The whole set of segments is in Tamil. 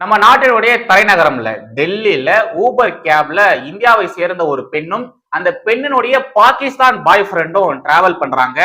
நம்ம நாட்டினுடைய தலைநகரம்ல டெல்லியில ஊபர் கேப்ல இந்தியாவை சேர்ந்த ஒரு பெண்ணும் அந்த பெண்ணினுடைய பாகிஸ்தான் பாய் ஃப்ரெண்டும் டிராவல் பண்றாங்க.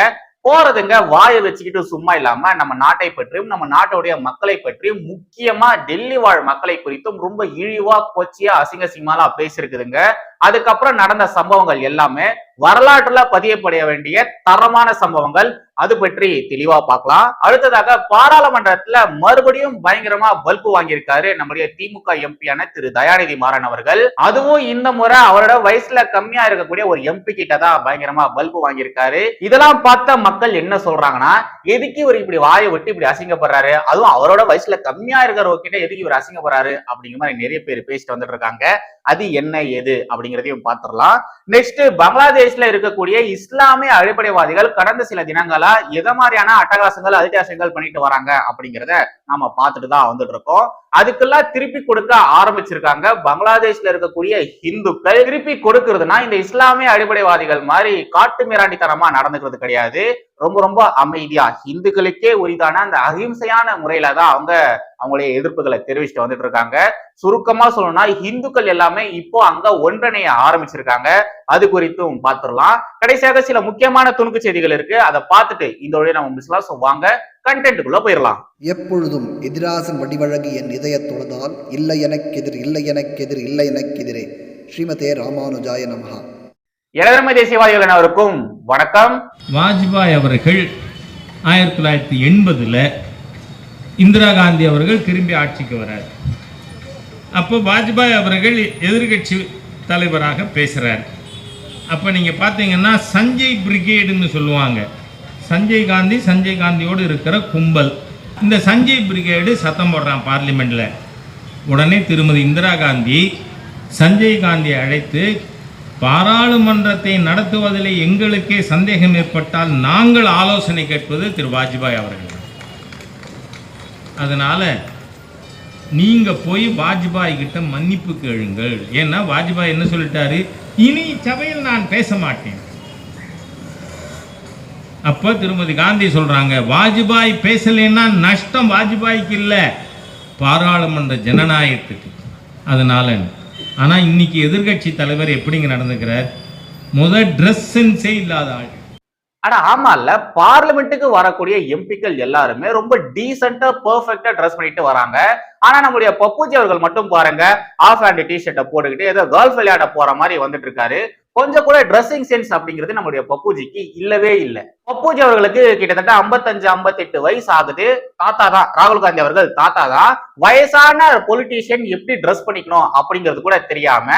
போறதுங்க வாயை வச்சுக்கிட்டு சும்மா இல்லாம நம்ம நாட்டை பற்றியும் நம்ம நாட்டுடைய மக்களை பற்றியும் முக்கியமா டெல்லி வாழ் மக்களை குறித்தும் ரொம்ப இழிவா கொச்சியா அசிங்க சிங்கமாலாம் பேசியிருக்குதுங்க. அதுக்கப்புறம் நடந்த சம்பவங்கள் எல்லாமே வரலாற்றுல பதியப்பட வேண்டிய தரமான சம்பவங்கள். அது பற்றி தெளிவா பார்க்கலாம். அடுத்ததாக பாராளுமன்றத்துல மறுபடியும் பயங்கரமா பல்பு வாங்கியிருக்காரு நம்முடைய திமுக எம்பியான திரு தயாநிதி மாறன் அவர்கள். அதுவும் இந்த முறை அவரோட வயசுல கம்மியா இருக்கக்கூடிய ஒரு எம்பி கிட்ட தான் பயங்கரமா பல்பு வாங்கியிருக்காரு. இதெல்லாம் பார்த்த மக்கள் என்ன சொல்றாங்கன்னா எதுக்கு இவர் இப்படி வாயை விட்டு இப்படி அசிங்கப்படுறாரு? அதுவும் அவரோட வயசுல கம்மியா இருக்கிறவங்க கிட்ட எதுக்கு இவர் அசிங்கப்படுறாரு? அப்படிங்கிற மாதிரி நிறைய பேர் பேசிட்டு வந்துட்டு இருக்காங்க. அது என்ன எது அப்படிங்கிறதையும் பார்த்துடலாம். நெக்ஸ்ட் பங்களாதேஷ்ல இருக்கக்கூடிய இஸ்லாமிய அடிப்படைவாதிகள் கடந்த சில தினங்களா எத மாதிரியான அட்டகாசங்கள் அதிகாசங்கள் பண்ணிட்டு வராங்க அப்படிங்கிறத நாம பார்த்துட்டு தான் வந்துட்டு இருக்கோம். அதுக்கெல்லாம் திருப்பி கொடுக்க ஆரம்பிச்சிருக்காங்க. பங்களாதேஷ்ல இருக்கக்கூடிய இந்துக்கள் திருப்பி கொடுக்கறதுனா இந்த இஸ்லாமிய அடிப்படைவாதிகள் மாதிரி காட்டு மிராண்டித்தனமா நடந்துக்கிறது கிடையாது. ரொம்ப ரொம்ப அமைதியா இந்துக்களுக்கே உரிதான அந்த அகிம்சையான முறையில தான் அவங்க அவங்களுடைய எதிர்ப்புகளை தெரிவிச்சுட்டு வந்துட்டு இருக்காங்க. சுருக்கமா சொல்லணும்னா இந்துக்கள் எல்லாமே இப்போ அங்க ஒன்றணைய ஆரம்பிச்சிருக்காங்க. அது குறித்தும் பார்த்துடலாம். கடைசியாக சில முக்கியமான துணுக்கு செய்திகள் இருக்கு. அதை பார்த்துட்டு இந்த வழியை நம்ம மிஸ்லாம் வாங்க கண்டென்ட்டுக்குள்ள போயிடலாம் எப்பொழுதும் எதிராசன் வடிவழகு என் இதய தொழுதால் இல்லை எனக்கெதிர் இல்லை எனக்கெதிர் இல்லை எனக்கெதிரே. ஸ்ரீமதே ராமானுஜாய நமஹா. இளதர்ம தேசியவாதிகள் அனைவருக்கும் வணக்கம். வாஜ்பாய் அவர்கள் ஆயிரத்தி தொள்ளாயிரத்தி எண்பதில் இந்திரா காந்தி அவர்கள் திரும்பி ஆட்சிக்கு வரார். அப்போ வாஜ்பாய் அவர்கள் எதிர்கட்சி தலைவராக பேசுகிறார் அப்போ நீங்கள் பார்த்தீங்கன்னா சஞ்சய் பிரிகேடுன்னு சொல்லுவாங்க. சஞ்சய் காந்தி சஞ்சய் காந்தியோடு இருக்கிற கும்பல். இந்த சஞ்சய் பிரிகேடு சத்தம் போடுறான் பார்லிமெண்ட்டில் உடனே திருமதி இந்திரா காந்தி சஞ்சய் காந்தியை அழைத்து பாராளுமன்றத்தை நடத்துவதில் எங்களுக்கே சந்தேகம் ஏற்பட்டால் நாங்கள் ஆலோசனை கேட்பது திரு. வாஜ்பாய் அவர்கள். அதனால் நீங்கள் போய் வாஜ்பாய் கிட்ட மன்னிப்பு கேளுங்கள். ஏன்னா வாஜ்பாய் என்ன சொல்லிட்டாரு? இனி சபையில் நான் பேச மாட்டேன். அப்போ திருமதி காந்தி சொல்கிறாங்க வாஜ்பாய் பேசலைன்னா நஷ்டம் வாஜ்பாய்க்கு இல்லை பாராளுமன்ற ஜனநாயகத்துக்கு. அதனால ஆனால் இன்னைக்கு எதிர்க்கட்சி தலைவர் எப்படிங்க நடந்துக்கிறார்? முத ட்ரெஸ் சென்ஸே இல்லாத ஆள். ஆனா ஆமா இல்ல பார்லிமெண்ட்டுக்கு வரக்கூடிய எம்பிக்கள் எல்லாருமே ரொம்ப டீசென்டா பெர்ஃபெக்டா ட்ரெஸ் பண்ணிட்டு வராங்க. ஆனா நம்முடைய பப்புஜி அவர்கள் மட்டும் பாருங்க ஆஃப் ஹேண்ட் டி ஷர்ட்டை போட்டுக்கிட்டு ஏதோ கேர்ள்ஸ் விளையாட போற மாதிரி வந்துட்டு இருக்காரு. கொஞ்சம் கூட ட்ரெஸ்ஸிங் சென்ஸ் அப்படிங்கிறது நம்முடைய பப்புஜிக்கு இல்லவே இல்லை. பப்புஜி அவர்களுக்கு கிட்டத்தட்ட 55 58 வயசு ஆகுது. தாத்தா தான் ராகுல் காந்தி அவர்கள் தாத்தா தான். வயசான பொலிட்டீஷியன் எப்படி ட்ரெஸ் பண்ணிக்கணும் அப்படிங்கிறது கூட தெரியாம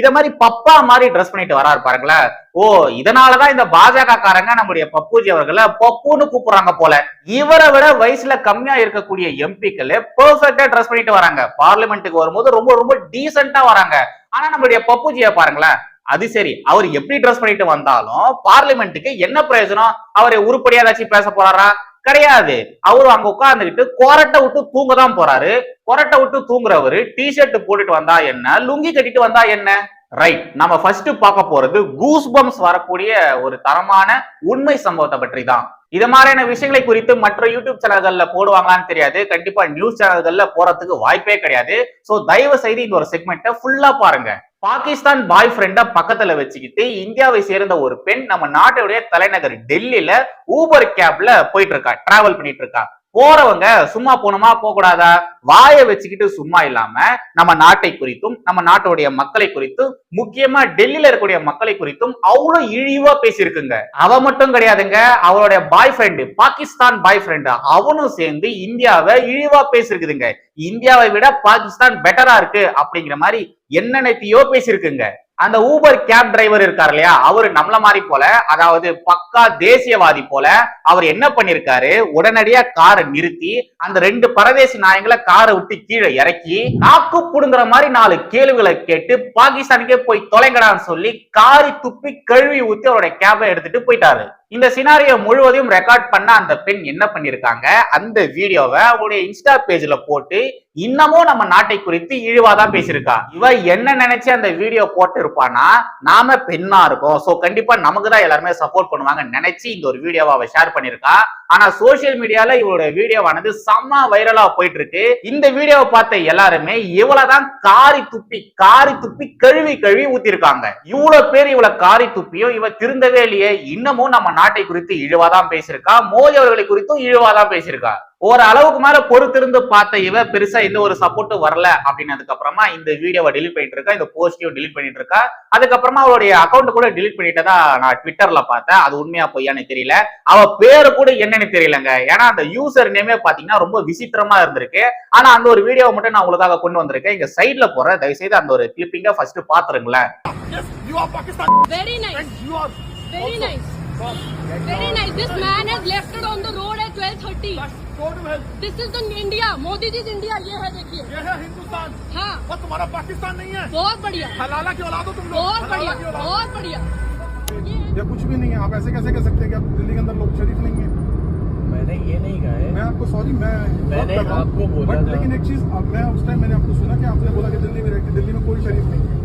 இத மாதிரி பப்பா மாதிரி ட்ரெஸ் பண்ணிட்டு வராரு பாருங்களேன். ஓ இதனாலதான் இந்த பாஜக காரங்க நம்முடைய பப்புஜி அவர்களை பப்புன்னு கூப்பிடுறாங்க போல. இவரை விட வயசுல கம்மியா இருக்கக்கூடிய எம்பிக்கள் பெர்ஃபெக்டா ட்ரெஸ் பண்ணிட்டு வராங்க. பார்லிமெண்ட்டுக்கு வரும்போது ரொம்ப ரொம்ப டீசெண்டா வராங்க. ஆனா நம்மளுடைய பப்புஜியை பாருங்களேன். அது சரி அவர் எப்படி ட்ரெஸ் பண்ணிட்டு வந்தாலும் பார்லிமெண்ட்டுக்கு என்ன பிரயோஜனம்? அவரை உருப்படியா ஏதாச்சும் பேச போறாரா? கிடையாது. அவரு அங்க உட்கார்ந்துக்கிட்டு கொரட்டை விட்டு தூங்க தான் போறாரு. கொரட்டை விட்டு தூங்குறவரு டி ஷர்ட் போட்டுட்டு வந்தா என்ன? லுங்கி கட்டிட்டு வந்தா என்ன? ரைட் நம்ம ஃபர்ஸ்ட் பார்க்க போறது கூஸ்பம்ஸ் வரக்கூடிய ஒரு தரமான உண்மை சம்பவத்தை பற்றி தான் இது மாதிரியான விஷயங்களை குறித்து மற்ற யூடியூப் சேனல்கள்ல போடுவாங்களான்னு தெரியாது. கண்டிப்பா நியூஸ் சேனல்கள்ல போறதுக்கு வாய்ப்பே கிடையாது. சோ தயவு செய்து இந்த ஒரு செக்மெண்ட்டை ஃபுல்லா பாருங்க. பாகிஸ்தான் பாய் ஃப்ரெண்டை பக்கத்துல வச்சுக்கிட்டு இந்தியாவை சேர்ந்த ஒரு பெண் நம்ம நாட்டுடைய தலைநகர் டெல்லியில ஊபர் கேப்ல போயிட்டு இருக்கா. டிராவல் பண்ணிட்டு இருக்கா. போறவங்க சும்மா போனோமா போக கூடாதா வாயை வச்சுக்கிட்டு சும்மா இல்லாம நம்ம நாட்டை குறித்தும் நம்ம நாட்டுடைய மக்களை குறித்தும் முக்கியமா டெல்லியில இருக்கக்கூடிய மக்களை குறித்தும் அவ்வளவு இழிவா பேசியிருக்குங்க. அவ மட்டும் கிடையாதுங்க அவளுடைய boyfriend Pakistan boyfriend அவனும் சேர்ந்து இந்தியாவை இழிவா பேசியிருக்குதுங்க. இந்தியாவை விட பாகிஸ்தான் பெட்டரா இருக்கு அப்படிங்கிற மாதிரி என்னென்னத்தையோ பேசியிருக்குங்க. அந்த ஊபர் கேப் டிரைவர் இருக்கார் இல்லையா? அவரு நம்மள மாதிரி போல அதாவது பக்கா தேசியவாதி போல அவர் என்ன பண்ணிருக்காரு? உடனடியா காரை நிறுத்தி அந்த ரெண்டு பரதேசி நாயங்களை காரை விட்டு கீழே இறக்கி நாக்கு புடுங்குற மாதிரி நாலு கேள்விகளை கேட்டு பாகிஸ்தானுக்கே போய் தொலைங்கடான்னு சொல்லி காரி துப்பி கழுவி ஊத்தி அவருடைய கேபை எடுத்துட்டு போயிட்டாரு. இந்த சினாரியோ முழுவதையும் ரெக்கார்ட் பண்ண அந்த பெண் என்ன பண்ணிருக்காங்க? அந்த வீடியோவை அவங்களுடைய இன்ஸ்டா பேஜ்ல போட்டு இன்னமும் நம்ம நாட்டை குறித்து இழிவாதான் பேசியிருக்கா. இவ என்ன நினைச்சு அந்த வீடியோ போட்டு இருப்பானா நாம பெண்ணா இருக்கோம். சோ கண்டிப்பா நமக்கு தான் எல்லாருமே சப்போர்ட் பண்ணுவாங்க நினைச்சு இந்த ஒரு வீடியோவை அவ ஷேர் பண்ணிருக்கா ஆனா சோசியல் மீடியால இவரோட வீடியோவானது செம்ம வைரலா போயிட்டு இருக்கு இந்த வீடியோவை பார்த்த எல்லாருமே இவ்வளவுதான் காரி துப்பி காரி துப்பி கழுவி கழுவி ஊத்திருக்காங்க இவ்வளவு பேர் இவ்வளவு காரி துப்பியும் இவ திருந்தவே இல்லையே. இன்னமும் நம்ம நாட்டை குறித்து இழிவாதான் பேசியிருக்கா? மோடி அவர்களை குறித்தும் இழிவாதான் பேசியிருக்கா? ஒரு அளவுக்கு மேல பொறுத்திருந்து பார்த்த இவ பெருசா எந்த ஒரு சப்போர்ட்டும் வரல அப்படின்னதுக்கு அப்புறமா இந்த வீடியோவை delete பண்ணிட்டு இருக்கா இந்த போஸ்டையும் delete பண்ணிட்டு இருக்கா. அதுக்கப்புறமா அவளுடைய அக்கௌண்ட் கூட delete பண்ணிட்டதா நான் ட்விட்டர்ல பார்த்தேன். அது உண்மையா பொய்யான்னு தெரியல. அவ பேரு கூட என்னன்னு தெரியலங்க. ஏன்னா அந்த யூசர் நேமே பாத்தீங்கன்னா ரொம்ப விசித்திரமா இருந்திருக்கு. ஆனா அந்த ஒரு வீடியோவை மட்டும் நான் உங்களுக்காக கொண்டு வந்திருக்கேன். இங்க சைட்ல போற தயவு செய்து அந்த ஒரு கிளிப்பிங்க ஃபர்ஸ்ட் பாத்துருங்களேன். Yes, you are Pakistan. Very nice. And you are Very also nice. Very nice. This man has left it on the road at 12:30. Go to hell. This is the India. Modi ji's India. ये है देखिए. ये है हिंदुस्तान हाँ. और तुम्हारा पाकिस्तान नहीं है बहुत बढ़िया. हलाला की औलाद हो तुम लोग बहुत बढ़िया. बहुत बढ़िया. ये कुछ भी नहीं है आप ऐसे कैसे कह सकते हैं कि आप दिल्ली के अंदर लोग शरीफ नहीं है मैंने ये नहीं कहा है मैं आपको सॉरी मैं मैंने। आपको बोला था। लेकिन एक चीज़ मैं उस टाइम मैंने आपको सुना कि आपने बोला कि दिल्ली में रहते दिल्ली में कोई शरीफ नहीं है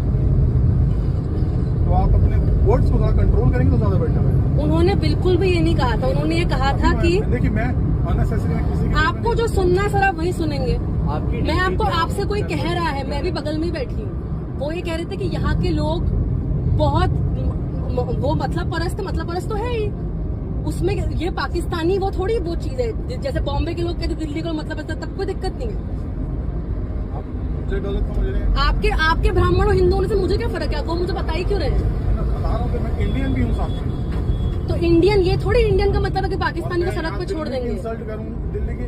तो आप अपने वर्ड्स को थोड़ा कंट्रोल करेंगे तो ज़्यादा बेटर है। उन्होंने बिल्कुल भी ये नहीं कहा था। उन्होंने ये कहा था कि देखिए मैं अननेसेसरी में किसी के आपको जो सुनना है सर आप वही सुनेंगे। मैं आपको आपसे कोई कह रहा है। मैं भी बगल में बैठी हूँ। वो ये कह रहे थे कि यहाँ के लोग बहुत वो मतलब परस्त मतलब परस्त तो है ही। उसमें ये पाकिस्तानी वो थोड़ी वो चीज़ है। जैसे बॉम्बे के लोग कहते दिल्ली को मतलब तब कोई दिक्कत नहीं है आप मुझे गलत समझ रहे हैं आपके आपके ब्राह्मण और हिंदू होने से मुझे क्या फ़र्क है? वो मुझे बता ही क्यों रहे हैं? मैं बता रहा हूँ कि मैं इंडियन भी हूँ साथ में। तो इंडियन ये थोड़ी इंडियन का मतलब है कि पाकिस्तानी को सड़क पे छोड़ देंगे। इंसल्ट करूँ दिल्ली की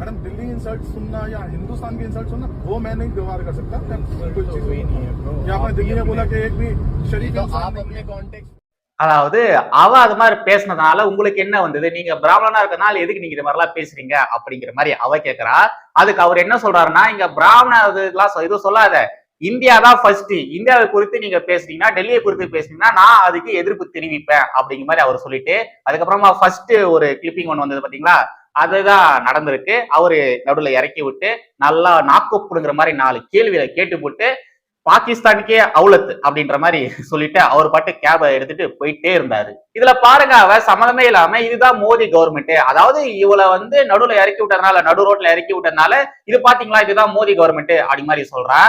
मैडम दिल्ली इंसल्ट सुनना या हिंदुस्तान की इंसल्ट सुनना वो मैं नहीं व्यवहार कर सकता। कोई तो चीज़ नहीं है। या आपने दिल्ली में बोला कि एक भी शरीफ तो आप अपने। कॉन्टेक्स्ट அதாவது அவ அது மாதிரி பேசினதுனால உங்களுக்கு என்ன வந்தது? நீங்க பிராமணனா இருக்கனால எதுக்கு நீங்க இது மாதிரிலாம் பேசுறீங்க? அப்படிங்கிற மாதிரி அவ கேக்குறா. அதுக்கு அவர் என்ன சொல்றாருன்னா இங்க பிராமண இதுக்கெல்லாம் சொ- எதுவும் சொல்லாத. இந்தியா தான் ஃபர்ஸ்ட் இந்தியாவை குறித்து நீங்க பேசுனீங்கன்னா டெல்லியை குறித்து பேசுனீங்கன்னா நான் அதுக்கு எதிர்ப்பு தெரிவிப்பேன். அப்படிங்கிற மாதிரி அவர் சொல்லிட்டு அதுக்கப்புறமா ஃபர்ஸ்ட் ஒரு கிளிப்பிங் ஒன்று வந்தது பாத்தீங்களா? அதுதான் நடந்திருக்கு. அவரு நடுவில் இறக்கி விட்டு நல்லா நாக்கு புடுங்குற மாதிரி நாலு கேள்வியை கேட்டு போட்டு பாகிஸ்தானுக்கே அவுலத் அப்படின்ற மாதிரி சொல்லிட்டு அவர் பாட்டு கேபை எடுத்துட்டு போயிட்டே இருந்தாரு. இதுல பாருங்க அவ சம்மந்தமே இல்லாம இதுதான் மோடி கவர்மெண்ட் அதாவது இவளை வந்து நடுவுல இறக்கி விட்டதுனால நடு ரோட்ல இறக்கி விட்டதுனால இது பாத்தீங்களா இதுதான் மோடி கவர்மெண்ட் அப்படி மாதிரி சொல்றா.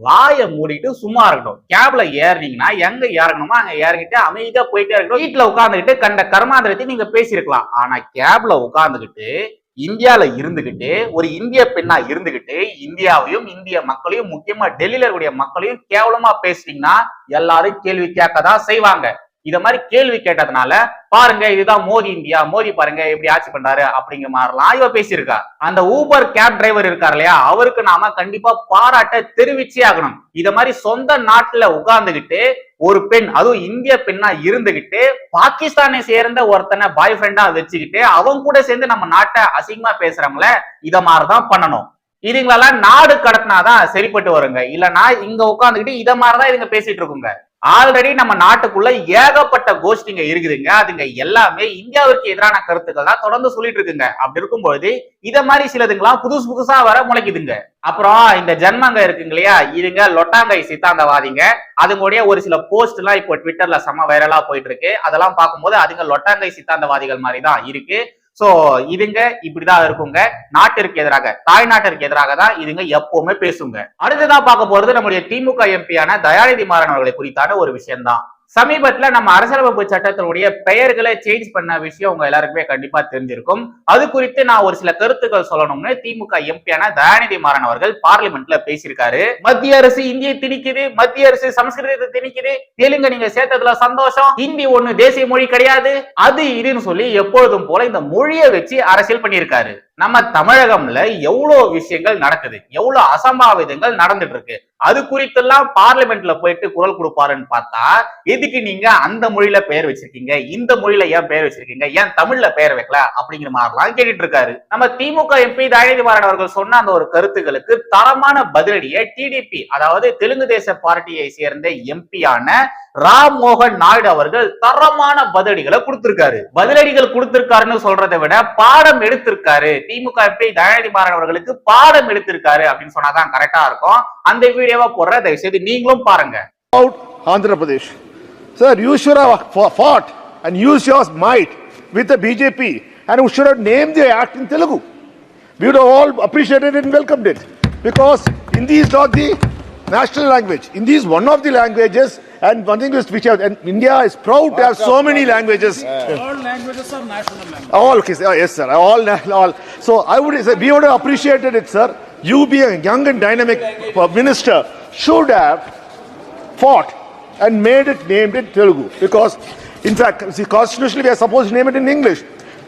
வாயை மூடிட்டு சும்மா இருக்கட்டும். கேப்ல ஏறினீங்கன்னா எங்க ஏறணுமோ அங்க இறங்கிட்டு அமைதியா போயிட்டே இருக்கணும் வீட்டுல உட்காந்துக்கிட்டு கண்ட கர்மாந்திரத்தை நீங்க பேசியிருக்கலாம். ஆனா கேப்ல உட்காந்துக்கிட்டு இந்தியால இருந்துகிட்டு ஒரு இந்திய பெண்ணா இருந்துகிட்டு இந்தியாவையும் இந்திய மக்களையும் முக்கியமா டெல்லியில இருக்கக்கூடிய மக்களையும் கேவலமா பேசுனீங்கன்னா எல்லாரும் கேள்வி கேட்க தான் செய்வாங்க. இத மாதிரி கேள்வி கேட்டதுனால பாருங்க இதுதான் மோதி இந்தியா மோதி பாருங்க எப்படி ஆட்சி பண்றாரு அப்படிங்கிற மாதிரிலாம் இவ பேசியிருக்கா. அந்த ஊபர் கேப் டிரைவர் இருக்கார் இல்லையா அவருக்கு நாம கண்டிப்பா பாராட்ட தெரிவிச்சே ஆகணும். இத மாதிரி சொந்த நாட்டுல உட்கார்ந்துகிட்டு ஒரு பெண் அதுவும் இந்திய பெண்ணா இருந்துகிட்டு பாகிஸ்தானை சேர்ந்த ஒருத்தனை பாய் ஃப்ரெண்டா வச்சுக்கிட்டு அவங்க கூட சேர்ந்து நம்ம நாட்டை அசிங்கமா பேசுறவங்கள இத மாதிரிதான் பண்ணணும். இதுங்களெல்லாம் நாடு கடத்தினாதான் சரிப்பட்டு வருங்க. இல்லைன்னா இங்க உட்காந்துக்கிட்டு இத மாதிரிதான் இதுங்க பேசிட்டு இருக்குங்க. ஆல்ரெடி நம்ம நாட்டுக்குள்ள ஏகப்பட்ட கோஷ்டிங்க இருக்குதுங்க. அதுங்க எல்லாமே இந்தியாவிற்கு எதிரான கருத்துக்கள் தான் தொடர்ந்து சொல்லிட்டு இருக்குங்க. அப்படி இருக்கும்போது இத மாதிரி சிலதுங்களாம் புதுசு புதுசா வர முளைக்குதுங்க. அப்புறம் இந்த ஜென்மங்க இருக்குங்க இல்லையா? இதுங்க லொட்டாங்கை சித்தாந்தவாதிங்க. அதுங்களுடைய ஒரு சில போஸ்ட் எல்லாம் இப்போ ட்விட்டர்ல செம வைரலா போயிட்டு இருக்கு. அதெல்லாம் பார்க்கும்போது அதுங்க லொட்டாங்கை சித்தாந்தவாதிகள் மாதிரி தான் இருக்கு. சோ இதுங்க இப்படிதான் இருக்குங்க. நாட்டிற்கு எதிராக தாய்நாட்டிற்கு எதிராக தான் இதுங்க எப்பவுமே பேசுங்க. அடுத்ததா பார்க்க போறது நம்முடைய திமுக எம்பியான தயாநிதி மாறன் அவர்களை குறித்தான ஒரு விஷயம்தான். சமீபத்துல நம்ம அரசியலமைப்பு சட்டத்தினுடைய பெயர்களை சேஞ்ச் பண்ண விஷயம் உங்க எல்லாருக்குமே கண்டிப்பா தெரிஞ்சிருக்கும். அது குறித்து நான் ஒரு சில கருத்துக்கள் சொல்லணும்னு திமுக எம்பியான தயாநிதி மாறன் அவர்கள் பார்லிமெண்ட்ல பேசியிருக்காரு. மத்திய அரசு இந்தியை திணிக்குது மத்திய அரசு சமஸ்கிருதத்தை திணிக்குது தெலுங்கு நீங்க சேர்த்ததுல சந்தோஷம் ஹிந்தி ஒண்ணு தேசிய மொழி கிடையாது அது இதுன்னு சொல்லி எப்பொழுதும் போல இந்த மொழியை வச்சு அரசியல் பண்ணியிருக்காரு. நம்ம தமிழகம்ல எவ்வளவு விஷயங்கள் நடக்குது? எவ்வளவு அசம்பாவிதங்கள் நடந்துட்டு இருக்கு அது குறித்தெல்லாம் பார்லிமெண்ட்ல போயிட்டு குரல் கொடுப்பாருன்னு பார்த்தா எதுக்கு நீங்க அந்த மொழியில பெயர் வச்சிருக்கீங்க? இந்த மொழியில ஏன் பெயர் வச்சிருக்கீங்க? ஏன் தமிழ்ல பெயர் வைக்கல? அப்படிங்கிற மாதிரிலாம் கேட்டுட்டு இருக்காரு நம்ம திமுக எம்பி தயநிதிமாறன் அவர்கள் சொன்ன அந்த ஒரு கருத்துக்களுக்கு தரமான பதிலடியை டிடிபி அதாவது தெலுங்கு தேச பார்ட்டியை சேர்ந்த எம்பியான ராம் மோகன் நாயுடு அவர்கள் தரமான பதிலடிகளை கொடுத்திருக்காரு பதிலடிகள் கொடுத்திருக்காருன்னு சொல்றதை விட பாடம் எடுத்திருக்காரு திமுக எப்படி தயாநிதி மாறன் அவர்களுக்கு பாடம் எடுத்திருக்காரு அப்படின்னு சொன்னாதான் கரெக்டா இருக்கும் அந்த வீடியோவா போடுற தயவு செய்து நீங்களும் பாருங்க Andhra Pradesh sir you should fight and use your might with BJP and you should name the act in Telugu we would have all appreciated and welcomed it because Hindi the not the national language. Hindi is one of and one thing is which have, and India is proud to have so many languages. All languages are national languages. All, okay, sir. yes, sir. All, all. So I would say we would have appreciated it, sir. You being a young and dynamic uh, minister should have fought and made it named in Telugu because, in fact, see, constitutionally we are supposed to name it in English.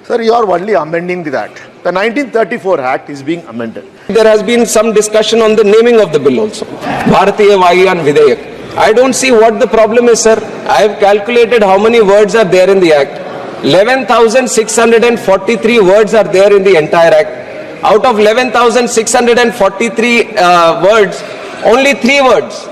Sir, you are only amending that. The 1934 Act is being amended. There has been some discussion on the naming of the bill also. Bharatiya Vayan Videyak. I don't see what the problem is, sir. I have calculated how many words are there in the act. 11,643 words are there in the entire act. Out of 11,643 uh, words, only three words.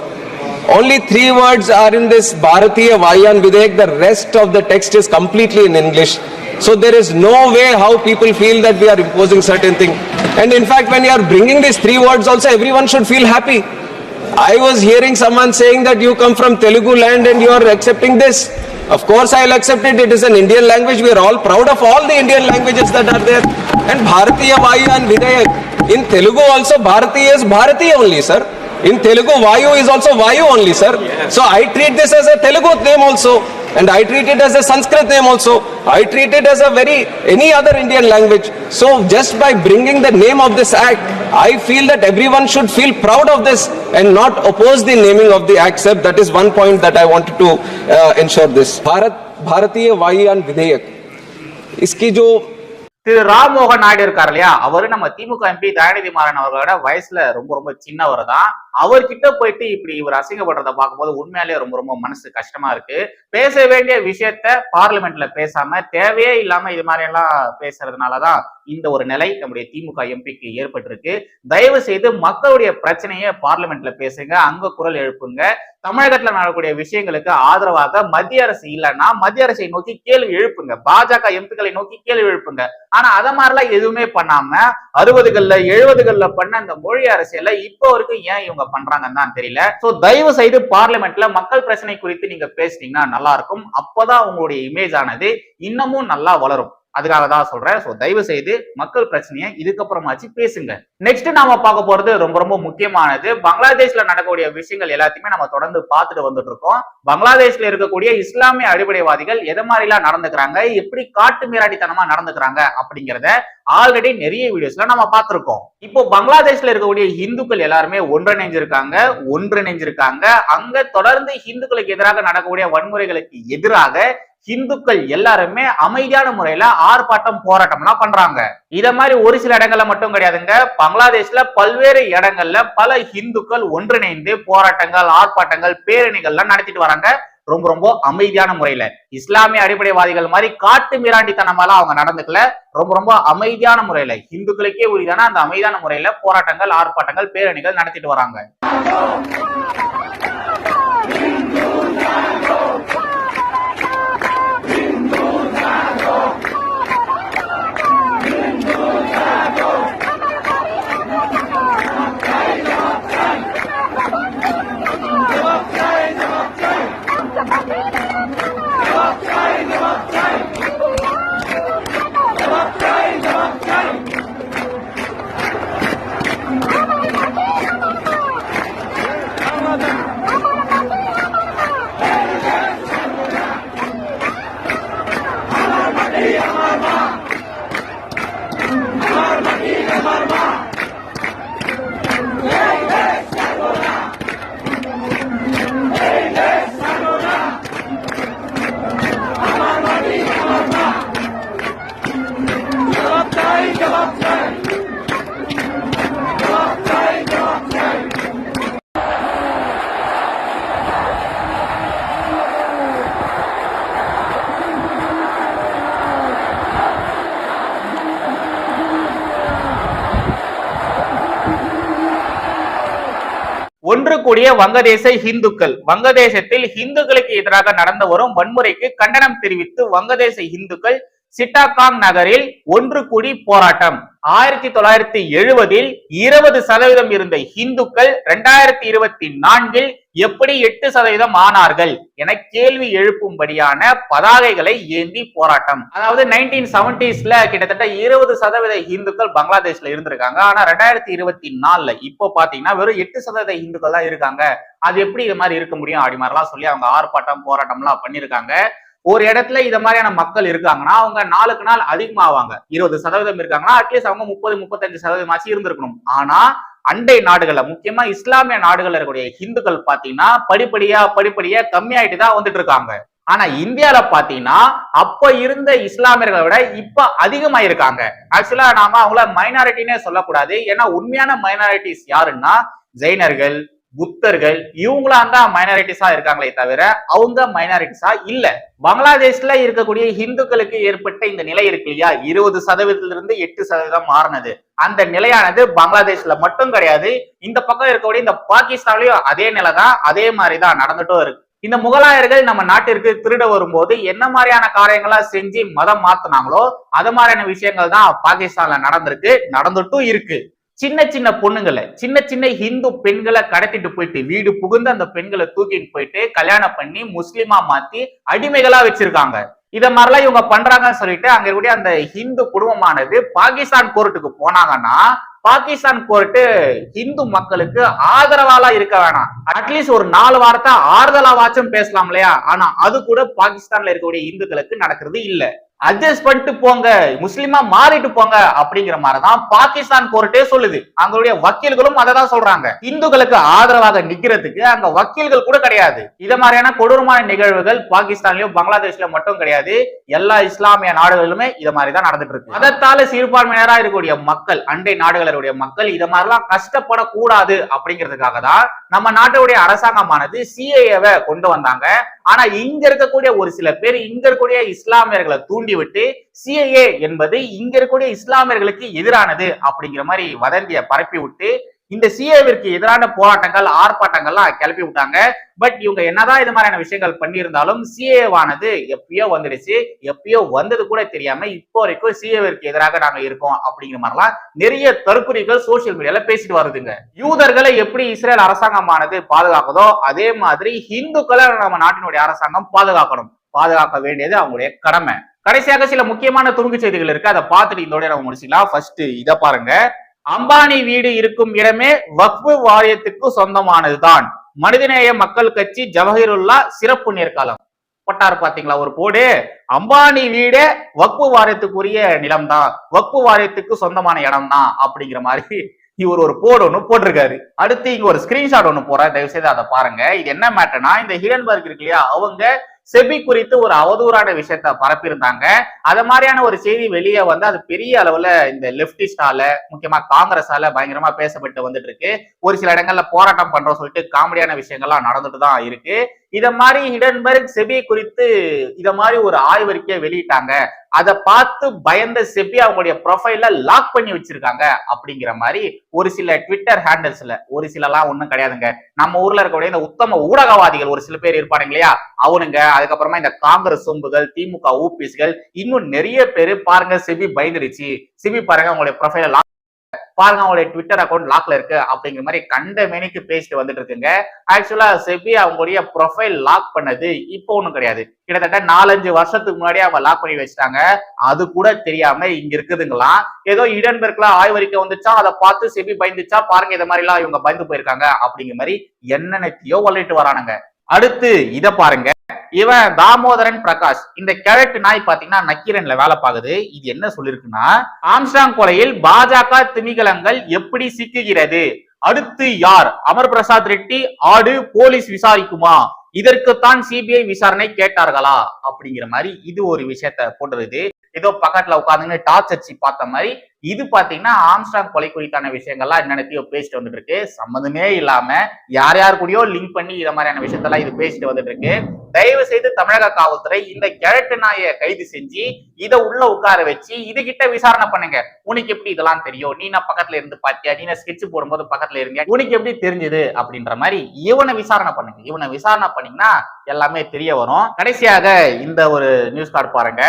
Only three words are in this Bharatiya Vayan Videyak. The rest of the text is completely in English. So there is no way how people feel that we are imposing certain thing. And in fact, when you are bringing these three words also, everyone should feel happy. I was hearing someone saying that you come from Telugu land and you are accepting this. Of course, I will accept it. It is an Indian language. We are all proud of all the Indian languages that are there. And Bharatiya Vayu and Videyak. In Telugu also, Bharatiya is Bharatiya only, sir. In Telugu, Vayu is also Vayu only, sir. So I treat this as a Telugu name also. And I treat it as a Sanskrit name also. I treat it as a very, any other Indian language. So just by bringing the name of this act, I feel that everyone should feel proud of this and not oppose the naming of the act, sir. That is one point that I wanted to uh, ensure this. Bharat, Bharatiya Vayan Videyak. इसकी जो திரு ராம்மோகன் நாயுடு இருக்கார் இல்லையா அவரு நம்ம திமுக எம்பி தயாநிதி மாறன் அவர்களோட வயசுல ரொம்ப ரொம்ப சின்னவர் தான் அவர்கிட்ட போயிட்டு இப்படி இவர் அசிங்கப்படுறத பார்க்கும்போது உண்மையாலேயே ரொம்ப ரொம்ப மனசு கஷ்டமா இருக்கு பேச வேண்டிய விஷயத்த பார்லிமெண்ட்ல பேசாம தேவையே இல்லாம இது மாதிரி எல்லாம் பேசுறதுனாலதான் இந்த ஒரு நிலை நம்முடைய திமுக எம்பிக்கு ஏற்பட்டிருக்கு. தயவு செய்து மக்களுடைய பிரச்சனையை பார்லிமெண்ட்ல பேசுங்க அங்க குரல் எழுப்புங்க. தமிழகத்துல நடக்கக்கூடிய விஷயங்களுக்கு ஆதரவாக மத்திய அரசு இல்லைன்னா மத்திய அரசை நோக்கி கேள்வி எழுப்புங்க. பாஜக எம்பிக்களை நோக்கி கேள்வி எழுப்புங்க. ஆனா அதை மாதிரிலாம் எதுவுமே பண்ணாம அறுபதுகள்ல எழுபதுகள்ல பண்ண அந்த மொழி அரசியல இப்போ வரைக்கும் ஏன் இவங்க பண்றாங்கன்னு தான் தெரியல. சோ தயவு செய்து பார்லிமெண்ட்ல மக்கள் பிரச்சனை குறித்து நீங்க பேசுனீங்கன்னா நல்லா இருக்கும். அப்பதான் உங்களுடைய இமேஜ் ஆனது இன்னமும் நல்லா வளரும். அதுக்காக தான் சொல்றேன். ஸோ தயவு செய்து மக்கள் பிரச்சனையை இதுக்கப்புறமாச்சு பேசுங்க. நெக்ஸ்ட் நாம பார்க்க போறது ரொம்ப ரொம்ப முக்கியமானது. பங்களாதேஷ்ல நடக்கக்கூடிய விஷயங்கள் எல்லாத்தையுமே நம்ம தொடர்ந்து பார்த்துட்டு வந்துட்டு இருக்கோம். பங்களாதேஷ்ல இருக்கக்கூடிய இஸ்லாமிய அடிப்படைவாதிகள் எதை மாதிரிலாம் நடந்துக்கிறாங்க? எப்படி காட்டு மீறாடித்தனமா நடந்துக்கிறாங்க? அப்படிங்கிறத ஆல்ரெடி நிறைய வீடியோஸ்ல நம்ம பார்த்திருக்கோம். இப்போ பங்களாதேஷ்ல இருக்கக்கூடிய இந்துக்கள் எல்லாருமே ஒன்றிணைஞ்சிருக்காங்க. ஒன்றிணைஞ்சிருக்காங்க. அங்க தொடர்ந்து இந்துக்களுக்கு எதிராக நடக்கக்கூடிய வன்முறைகளுக்கு எதிராக இந்துக்கள் எல்லாருமே அமைதியான முறையில ஆர்ப்பாட்டம் போராட்டம்லாம் பண்றாங்க. இத மாதிரி ஒரு சில இடங்கள்ல மட்டும் கிடையாதுங்க. பங்களாதேஷ்ல பல்வேறு இடங்கள்ல பல இந்துக்கள் ஒன்றிணைந்து போராட்டங்கள் ஆர்ப்பாட்டங்கள் பேரணிகள்லாம் நடத்திட்டு வராங்க. ரொம்ப ரொம்ப அமைதியான முறையில. இஸ்லாமிய அடிப்படைவாதிகள் மாதிரி காட்டு மிராண்டித்தனமாலாம் அவங்க நடந்துக்கல. ரொம்ப ரொம்ப அமைதியான முறையில. இந்துக்களுக்கே உரிதான அந்த அமைதியான முறையில போராட்டங்கள் ஆர்ப்பாட்டங்கள் பேரணிகள் நடத்திட்டு வராங்க. ஒன்று கூடிய வங்கதேச இந்துக்கள் வங்கதேசத்தில் இந்துக்களுக்கு எதிராக நடந்து வரும் வன்முறைக்கு கண்டனம் தெரிவித்து வங்கதேச இந்துக்கள் சிட்டாகாங் நகரில் ஒன்று கூடி போராட்டம். ஆயிரத்தி தொள்ளாயிரத்தி எழுபதில் இருபது சதவீதம் இருந்த இந்துக்கள் இரண்டாயிரத்தி இருபத்தி நான்கில் எப்படி எட்டு சதவீதம் ஆனார்கள் என கேள்வி எழுப்பும்படியான பதாகைகளை ஏந்தி போராட்டம். அதாவது நைன்டீன் செவன்டிஸ்ல கிட்டத்தட்ட இருபது சதவீத இந்துக்கள் பங்களாதேஷ்ல இருந்திருக்காங்க. ஆனா ரெண்டாயிரத்தி இருபத்தி நாலுல இப்போ பாத்தீங்கன்னா வெறும் எட்டு சதவீத இந்துக்கள் தான் இருக்காங்க. அது எப்படி இது மாதிரி இருக்க முடியும்? அப்படி மாதிரிலாம் சொல்லி அவங்க ஆர்ப்பாட்டம் போராட்டம்லாம் பண்ணியிருக்காங்க. ஒரு இடத்துல இத மாதிரியான மக்கள் இருக்காங்கன்னா அவங்க நாளுக்கு நாள் அதிகமாவாங்க. இருபது சதவீதம் இருக்காங்கன்னா அட்லீஸ்ட் அவங்க முப்பது முப்பத்தஞ்சு சதவீதமாச்சு இருந்திருக்கணும். ஆனா அண்டை நாடுகள்ல முக்கியமா இஸ்லாமிய நாடுகள்ல இருக்கக்கூடிய ஹிந்துக்கள் பாத்தீங்கன்னா படிப்படியா படிப்படியா கம்மியாயிட்டு தான் வந்துட்டு இருக்காங்க ஆனா இந்தியால பாத்தீங்கன்னா அப்ப இருந்த இஸ்லாமியர்களை விட இப்ப அதிகமா இருக்காங்க ஆக்சுவலா நாம அவங்கள மைனாரிட்டினே சொல்லக்கூடாது. ஏன்னா உண்மையான மைனாரிட்டிஸ் யாருன்னா ஜெயினர்கள் புத்தர்கள் இவங்களாம் தான் மைனாரிட்டிஸா இருக்காங்களே தவிர அவங்க மைனாரிட்டிஸா இல்ல. பங்களாதேஷ்ல இருக்கக்கூடிய இந்துக்களுக்கு ஏற்பட்ட இந்த நிலை இருக்கு இல்லையா? இருபது சதவீதத்திலிருந்து எட்டு சதவீதம் மாறினது. அந்த நிலையானது பங்களாதேஷ்ல மட்டும் கிடையாது இந்த பக்கம் இருக்கக்கூடிய இந்த பாகிஸ்தான்லயும் அதே நிலை தான் அதே மாதிரி தான் நடந்துட்டும் இருக்கு. இந்த முகலாயர்கள் நம்ம நாட்டிற்கு திருட வரும்போது என்ன மாதிரியான காரியங்களா செஞ்சு மதம் மாத்தினாங்களோ அது மாதிரியான விஷயங்கள் தான் பாகிஸ்தான்ல நடந்திருக்கு நடந்துட்டும் இருக்கு. சின்ன சின்ன பொண்ணுங்களை சின்ன சின்ன ஹிந்து பெண்களை கடத்திட்டு போயிட்டு வீடு புகுந்து அந்த பெண்களை தூக்கிட்டு போயிட்டு கல்யாணம் பண்ணி முஸ்லீமா மாத்தி அடிமைகளா வச்சிருக்காங்க. இத மாதிரிலாம் இவங்க பண்றாங்கன்னு சொல்லிட்டு அங்க இருக்கக்கூடிய அந்த ஹிந்து குடும்பமானது பாகிஸ்தான் கோர்ட்டுக்கு போனாங்கன்னா பாகிஸ்தான் கோர்ட்டு ஹிந்து மக்களுக்கு ஆதரவாலாம் இருக்க வேணாம். அட்லீஸ்ட் ஒரு நாலு வாரத்தை ஆறுதலாவாச்சும் பேசலாம் இல்லையா? ஆனா அது கூட பாகிஸ்தான்ல இருக்கக்கூடிய இந்துக்களுக்கு நடக்கிறது இல்லை. அட்ஜஸ்ட் பண்ணிட்டு போங்க முஸ்லிமா மாறிட்டு போங்க அப்படிங்கிற மாதிரிதான் பாகிஸ்தான் கோர்ட்டே சொல்லுது. அங்களுடைய வக்கீல்களும் அதை தான் சொல்றாங்க. இந்துக்களுக்கு ஆதரவாக நிக்கிறதுக்கு அங்க வக்கீல்கள் கூட கிடையாது. இத மாதிரியான கொடூரமான நிகழ்வுகள் பாகிஸ்தான்லயும் பங்களாதேஷ்ல மட்டும் கிடையாது. எல்லா இஸ்லாமிய நாடுகளிலுமே இத மாதிரி தான் நடந்துட்டு இருக்கு. மதத்தால சிறுபான்மையினரா இருக்கக்கூடிய மக்கள் அண்டை நாடுகளுடைய மக்கள் இத மாதிரிலாம் கஷ்டப்படக்கூடாது அப்படிங்கிறதுக்காக தான் நம்ம நாட்டுடைய அரசாங்கமானது சிஏஏவை கொண்டு வந்தாங்க. ஆனா இங்க இருக்கக்கூடிய ஒரு சில பேர் இங்க இருக்கக்கூடிய இஸ்லாமியர்களை தூண்டி விட்டு சிஏஏ என்பது இங்க இருக்கக்கூடிய இஸ்லாமியர்களுக்கு எதிரானது அப்படிங்கிற மாதிரி வதந்திய பரப்பி விட்டு இந்த சிஏவிற்கு எதிரான போராட்டங்கள் ஆர்ப்பாட்டங்கள்லாம் கிளப்பி விட்டாங்க. பட் இவங்க என்னதான் இது மாதிரியான விஷயங்கள் பண்ணியிருந்தாலும் சிஏவானது எப்பயோ வந்துடுச்சு எப்பயோ வந்தது கூட தெரியாம இப்போ வரைக்கும் சிஏவிற்கு எதிராக நாங்க இருக்கோம் அப்படிங்கிற மாதிரிலாம் நிறைய தற்குறிகள் சோசியல் மீடியால பேசிட்டு வருதுங்க. யூதர்களை எப்படி இஸ்ரேல் அரசாங்கமானது பாதுகாக்குதோ அதே மாதிரி ஹிந்துக்களை நம்ம நாட்டினுடைய அரசாங்கம் பாதுகாக்கணும். பாதுகாக்க வேண்டியது அவங்களுடைய கடமை. கடைசியாக சில முக்கியமான துணுக்கு செய்திகள் இருக்கு. அதை பார்த்துட்டு இதோட நம்ம முடிச்சுக்கலாம். ஃபர்ஸ்ட் இதை பாருங்க. அம்பானி வீடு இருக்கும் இடமே வக்ஃபு வாரியத்துக்கு சொந்தமானதுதான். மனிதநேய மக்கள் கட்சி ஜவஹருல்லா சிறப்பு நேர்காலம். போட்டாரு பாத்தீங்களா ஒரு போடு அம்பானி வீடே வக்பு வாரியத்துக்குரிய நிலம் தான் வக்பு வாரியத்துக்கு சொந்தமான இடம் தான் அப்படிங்கிற மாதிரி இவர் ஒரு போர்டு ஒண்ணு போட்டிருக்காரு. அடுத்து இங்க ஒரு ஸ்கிரீன்ஷாட் ஒன்று போறேன் தயவு செய்து அதை பாருங்க. இது என்ன மேட்டர்னா இந்த ஹிடன்பர்க் இருக்கு இல்லையா? அவங்க செபி குறித்து ஒரு அவதூறான விஷயத்த பரப்பியிருந்தாங்க. அது மாதிரியான ஒரு செய்தி வெளியே வந்து அது பெரிய அளவுல இந்த லெப்டிஸ்டால முக்கியமா காங்கிரஸால பயங்கரமா பேசப்பட்டு வந்துட்டு இருக்கு. ஒரு சில இடங்கள்ல போராட்டம் பண்றோம் சொல்லிட்டு காமெடியான விஷயங்கள்லாம் நடந்துட்டு தான் இருக்கு. இத மாதிரி ஹிடன்பர்க் செபி குறித்து இத மாதிரி ஒரு ஆய்வறிக்கையை வெளியிட்டாங்க. அதை பார்த்து பயந்த செபி அவங்களுடைய ப்ரொஃபைல லாக் பண்ணி வச்சிருக்காங்க அப்படிங்கிற மாதிரி ஒரு சில ட்விட்டர் ஹேண்டில்ஸ்ல ஒரு சிலலாம் ஒண்ணும் கிடையாதுங்க. நம்ம ஊர்ல இருக்கக்கூடிய இந்த உத்தம ஊடகவாதிகள் ஒரு சில பேர் இருப்பாங்க இல்லையா? அவனுங்க அதுக்கப்புறமா இந்த காங்கிரஸ் சொம்புகள் திமுக ஊபிஸ்கள் இன்னும் நிறைய பேர் பாருங்க செபி பயந்துருச்சு செபி பாருங்க அவங்களுடைய ப்ரொஃபைல லாக் பாருங்க அவங்களுடைய ட்விட்டர் அக்கௌண்ட் லாக்ல இருக்கு அப்படிங்கிற மாதிரி கண்ட மேனிக்கு பேசிட்டு வந்துட்டு இருக்குங்க. ஆக்சுவலா செபி அவங்களுடைய ப்ரொஃபைல் லாக் பண்ணது இப்போ ஒண்ணும் கிடையாது. கிட்டத்தட்ட நாலஞ்சு வருஷத்துக்கு முன்னாடி அவங்க லாக் பண்ணி வச்சுட்டாங்க. அது கூட தெரியாம இங்க இருக்குதுங்களாம் ஏதோ இடன்பெருக்குலாம் ஆய்வறிக்கை வந்துச்சா? அதை பார்த்து செபி பயந்துச்சா? பாருங்க இதை மாதிரி எல்லாம் இவங்க பயந்து போயிருக்காங்க அப்படிங்கிற மாதிரி என்னென்னத்தையோ வள்ளிட்டு வரானுங்க. அடுத்து இதை பாருங்க. இவன் தாமோதரன் பிரகாஷ். இந்த கேரட் நாய் பாத்தீங்கன்னா நக்கீரன்ல வேலை பார்க்குது. இது என்ன சொல்லிருக்குன்னா ஆம்ஸ்டாங் கொலையில் பாஜக திமிகலங்கள் எப்படி சிக்குகிறது? அடுத்து யார்? அமர் பிரசாத் ரெட்டி ஆடு போலீஸ் விசாரிக்குமா? இதற்குத்தான் சிபிஐ விசாரணை கேட்டார்களா? அப்படிங்கிற மாதிரி இது ஒரு விஷயத்த போட்டுருது ஏதோ பக்கத்துல உட்காந்துன்னு டார்ச் அடிச்சு பார்த்த மாதிரி இது பாத்தீங்கன்னா ஆம்ஸ்டாங் கொலை குறித்தான விஷயங்கள்லாம் என்னென்னத்தையோ பேசிட்டு வந்துட்டு இருக்கு சம்மந்தமே இல்லாம யார் யார் கூடயோ லிங்க் பண்ணி இத மாதிரியான விஷயத்தெல்லாம் இது பேசிட்டு வந்துட்டு இருக்கு தயவு செய்து தமிழக காவல்துறை இந்த கிழட்டு நாயை கைது செஞ்சு இத உள்ள உட்கார வச்சு இது கிட்ட விசாரணை பண்ணுங்க. உனக்கு எப்படி இதெல்லாம் தெரியும்? நீ நான் பக்கத்துல இருந்து பாத்தியா? நீ நான் ஸ்கெட்ச் போடும்போது பக்கத்துல இருங்க உனக்கு எப்படி தெரிஞ்சது? அப்படின்ற மாதிரி இவனை விசாரணை பண்ணுங்க. இவனை விசாரணை பண்ணீங்கன்னா எல்லாமே தெரிய வரும். கடைசியாக இந்த ஒரு நியூஸ் கார்டு பாருங்க.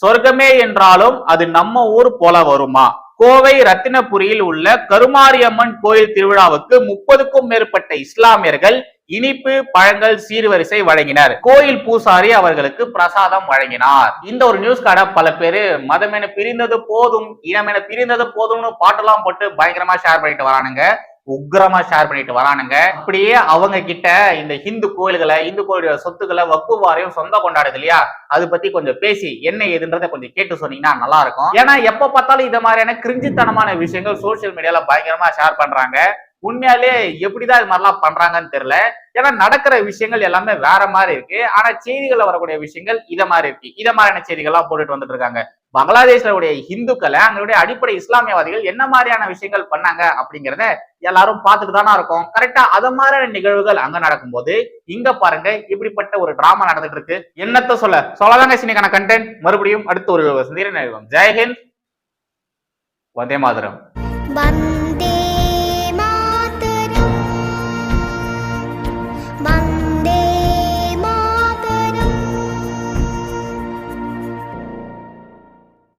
சொர்க்கமே என்றாலும் அது நம்ம ஊர் போல வருமா? கோவை ரத்தினபுரியில் உள்ள கருமாரியம்மன் கோயில் திருவிழாவுக்கு முப்பதுக்கும் மேற்பட்ட இஸ்லாமியர்கள் இனிப்பு பழங்கள் சீர்வரிசை வழங்கினர். கோயில் பூசாரி அவர்களுக்கு பிரசாதம் வழங்கினார். இந்த ஒரு நியூஸ் கார்டை பல பேரு மதம் என பிரிந்தது போதும் இனம் என பிரிந்தது போதும்னு பாட்டெல்லாம் போட்டு பயங்கரமா ஷேர் பண்ணிட்டு வரானுங்க. உக்கிரமா ஷேர் பண்ணிட்டு வரானுங்க. இப்படியே அவங்க கிட்ட இந்த ஹிந்து கோயில்களை இந்து கோயிலோட சொத்துக்களை வக்கு வாரியம் சொந்த கொண்டாடுது இல்லையா? அது பத்தி கொஞ்சம் பேசி என்ன ஏதுன்றதை கொஞ்சம் கேட்டு சொன்னீங்கன்னா நல்லா இருக்கும். ஏன்னா எப்ப பார்த்தாலும் இந்த மாதிரியான கிரிஞ்சித்தனமான விஷயங்கள் சோசியல் மீடியால பயங்கரமா ஷேர் பண்றாங்க. உண்மையாலே எப்படிதான் இது மாதிரிலாம் பண்றாங்கன்னு தெரியல. ஏன்னா நடக்கிற விஷயங்கள் எல்லாமே வேற மாதிரி இருக்கு. ஆனா செய்திகள்ல வரக்கூடிய விஷயங்கள் இத மாதிரி இருக்கு. இத மாதிரியான செய்திகள்லாம் போட்டுட்டு வந்துட்டு இருக்காங்க. பங்களாதேஷ்ல உடைய இந்துக்களை அங்களுடைய அடிப்படை இஸ்லாமியவாதிகள் என்ன மாதிரியான விஷயங்கள் பண்ணாங்க அப்படிங்கறத எல்லாரும் பார்த்துட்டு தானே இருக்கோம் கரெக்டா அத மாதிரியான நிகழ்வுகள் அங்க நடக்கும்போது இங்க பாருங்க இப்படிப்பட்ட ஒரு டிராமா நடந்துட்டு இருக்கு என்னத்த சொல்ல? சொல்லதாங்க சினிக்கான கண்டென்ட் மறுபடியும் அடுத்து ஒரு சந்திரன் ஜெயஹிந்த் வந்தே மாதிரம்.